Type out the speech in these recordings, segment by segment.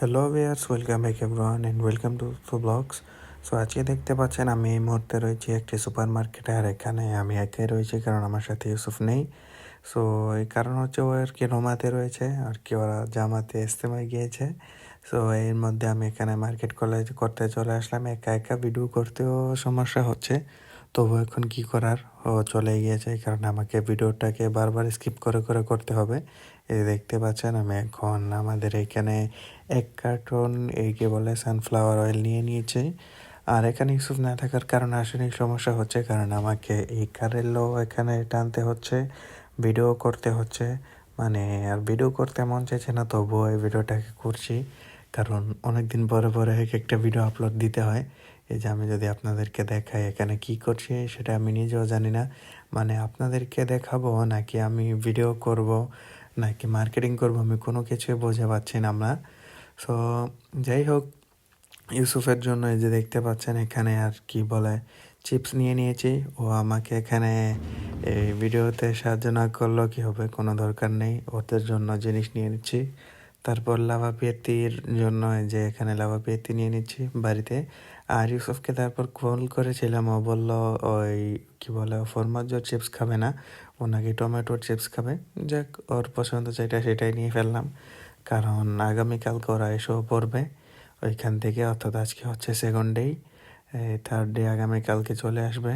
Hello viewers welcome back everyone and welcome to to blogs so আজকে দেখতে পাচ্ছেন, আমি এই মুহূর্তে রয়েছি একটি সুপার মার্কেটে আর এখানে আমি একাই রয়েছি, কারণ আমার সাথে ইউসুফ নেই। সো এই কারণ হচ্ছে ও আর কি রোমাতে রয়েছে, আর কি ওরা জামাতে ইস্তেমায় গিয়েছে। সো এর মধ্যে আমি এখানে মার্কেট কলেজ করতে চলে আসলাম, একা একা ভিডিও করতেও সমস্যা হচ্ছে। তবু এখন কি করার? ও চলে গিয়েছে কারণ আমাকে ভিডিওটাকে বারবার স্কিপ করে করে করতে হবে। এই দেখতে পাচ্ছেন, আমি এখন আমাদের এখানে এক কার্টন এইকে বলে সানফ্লাওয়ার অয়েল নিয়ে নিয়েছি। আর এখানে ইউসুফ না থাকার কারণে আসলে সমস্যা হচ্ছে কারণ আমাকে এই কারেরও এখানে টানতে হচ্ছে ভিডিও করতে হচ্ছে। মানে আর ভিডিও করতে মন চাইছে না, তবুও এই ভিডিওটাকে করছি। কারণ অনেক দিন পরে পরে এক একটা ভিডিও আপলোড দিতে হয়। এই যে আমি যদি আপনাদেরকে দেখাই এখানে কি করছি, সেটা আমি নিজেও জানি না। মানে আপনাদেরকে দেখাবো নাকি আমি ভিডিও করব, নাকি মার্কেটিং করব, আমি কোনো কিছুই বোঝা পাচ্ছি না আমরা। সো যাই হোক, ইউসুফের জন্য এই যে দেখতে পাচ্ছেন এখানে আর কি বলে চিপস নিয়ে নিয়েছি। ও আমাকে এখানে এই ভিডিওতে সাহায্য না করলেও কী হবে, কোনো দরকার নেই। ওদের জন্য জিনিস নিয়ে নিচ্ছি। তারপর লাভা পেতির জন্য যে এখানে লাভা পেতি নিয়ে নিচ্ছি বাড়িতে। আর ইউসুফকে তারপর কল করেছিলাম, ও বলল, ওই কি বলে ফরমাজ চিপস খাবে না, ও নাকি টমেটোর চিপস খাবে। যাক, ওর পছন্দ যেটা সেটাই নিয়ে ফেললাম। কারণ আগামীকালকে ওরা এসেও পড়বে। ওইখান থেকে অর্থাৎ আজকে হচ্ছে সেকেন্ড ডেই থার্ড ডে আগামীকালকে চলে আসবে।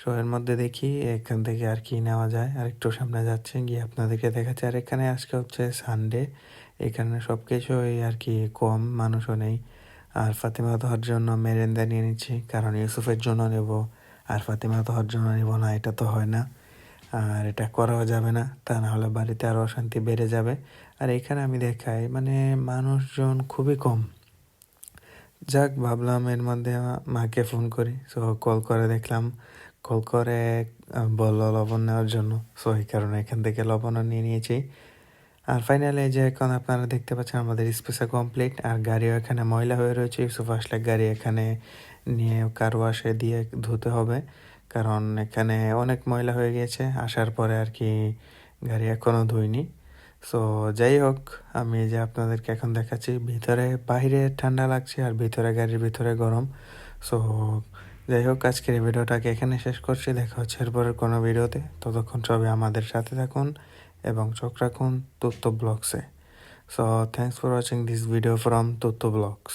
সো এর মধ্যে দেখি এখান থেকে আর কি নেওয়া যায়। আর একটু সামনে যাচ্ছে, গিয়ে আপনাদেরকে দেখাচ্ছে। আর এখানে আজকে হচ্ছে সানডে এখানে সব কিছুই আর কি কম, মানুষও নেই। আর ফাতিমা তোহার জন্য মেরেন্দা নিয়ে নিচ্ছি, কারণ ইউসুফের জন্য নেব। আর ফাতিমা তোহার জন্য নেব না, এটা তো হয় না। আর এটা করাও যাবে না, তা না হলে বাড়িতে আরও অশান্তি বেড়ে যাবে। আর এখানে আমি দেখাই মানে মানুষজন খুবই কম। যাক, ভাবলাম এর মধ্যে মাকে ফোন করি। সো কল করে দেখলাম। কল করে বলল লবণ নেওয়ার জন্য। সো এই কারণে এখান থেকে লবণও নিয়ে নিয়েছি। আর ফাইনালি যে এখন আপনারা দেখতে পাচ্ছেন, আমাদের স্পেসা কমপ্লিট আর গাড়িও এখানে ময়লা হয়ে রয়েছে। ইউসুফ আসলে গাড়ি এখানে নিয়ে কার ওয়াশে দিয়ে ধুতে হবে। কারণ এখানে অনেক ময়লা হয়ে গিয়েছে। আসার পরে আর কি গাড়ি এখনও ধুইনি। সো যাই হোক আমি যে আপনাদেরকে এখন দেখাচ্ছি, ভিতরে বাইরে ঠান্ডা লাগছে আর ভিতরে গাড়ির ভিতরে গরম। সো যাই হোক আজকের এই ভিডিওটাকে এখানে শেষ করছি। দেখা হচ্ছে এরপরের কোনো ভিডিওতে। ততক্ষণ সবই আমাদের সাথে থাকুন এবং চোখ রাখুন তথ্য ব্লগসে। So thanks for watching this video from Tathya blogs